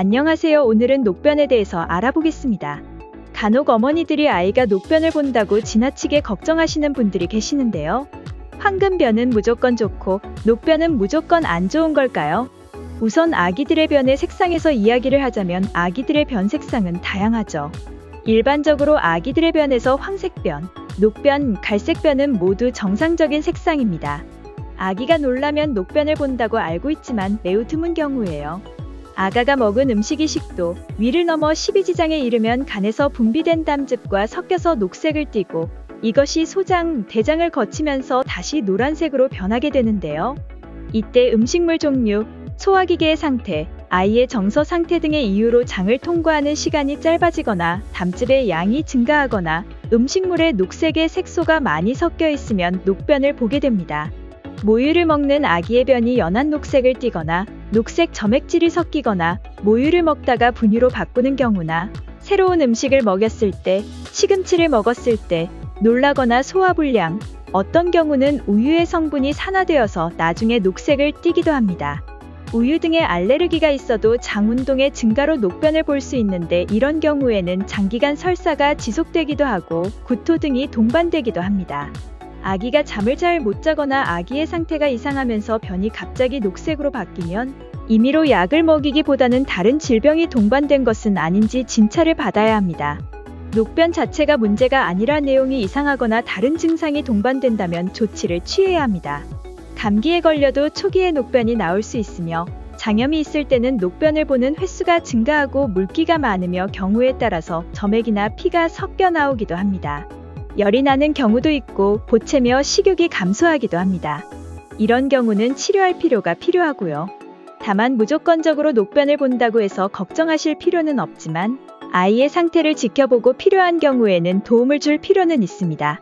안녕하세요. 오늘은 녹변에 대해서 알아보겠습니다. 간혹 어머니들이 아이가 녹변을 본다고 지나치게 걱정하시는 분들이 계시는데요. 황금변은 무조건 좋고 녹변은 무조건 안 좋은 걸까요? 우선 아기들의 변의 색상에서 이야기를 하자면 아기들의 변 색상은 다양하죠. 일반적으로 아기들의 변에서 황색변, 녹변, 갈색변은 모두 정상적인 색상입니다. 아기가 놀라면 녹변을 본다고 알고 있지만 매우 드문 경우예요. 아가가 먹은 음식이 식도, 위를 넘어 12지장에 이르면 간에서 분비된 땀즙과 섞여서 녹색을 띠고 이것이 소장, 대장을 거치면서 다시 노란색으로 변하게 되는데요. 이때 음식물 종류, 소화기계의 상태, 아이의 정서 상태 등의 이유로 장을 통과하는 시간이 짧아지거나 담즙의 양이 증가하거나 음식물에 녹색의 색소가 많이 섞여 있으면 녹변을 보게 됩니다. 모유를 먹는 아기의 변이 연한 녹색을 띠거나 녹색 점액질이 섞이거나 모유를 먹다가 분유로 바꾸는 경우나 새로운 음식을 먹였을 때, 시금치를 먹었을 때, 놀라거나 소화불량, 어떤 경우는 우유의 성분이 산화되어서 나중에 녹색을 띠기도 합니다. 우유 등의 알레르기가 있어도 장 운동의 증가로 녹변을 볼 수 있는데 이런 경우에는 장기간 설사가 지속되기도 하고 구토 등이 동반되기도 합니다. 아기가 잠을 잘 못 자거나 아기의 상태가 이상하면서 변이 갑자기 녹색으로 바뀌면 임의로 약을 먹이기보다는 다른 질병이 동반된 것은 아닌지 진찰을 받아야 합니다. 녹변 자체가 문제가 아니라 내용이 이상하거나 다른 증상이 동반된다면 조치를 취해야 합니다. 감기에 걸려도 초기에 녹변이 나올 수 있으며 장염이 있을 때는 녹변을 보는 횟수가 증가하고 물기가 많으며 경우에 따라서 점액이나 피가 섞여 나오기도 합니다. 열이 나는 경우도 있고 보채며 식욕이 감소하기도 합니다. 이런 경우는 치료할 필요가 필요하고요. 다만 무조건적으로 녹변을 본다고 해서 걱정하실 필요는 없지만 아이의 상태를 지켜보고 필요한 경우에는 도움을 줄 필요는 있습니다.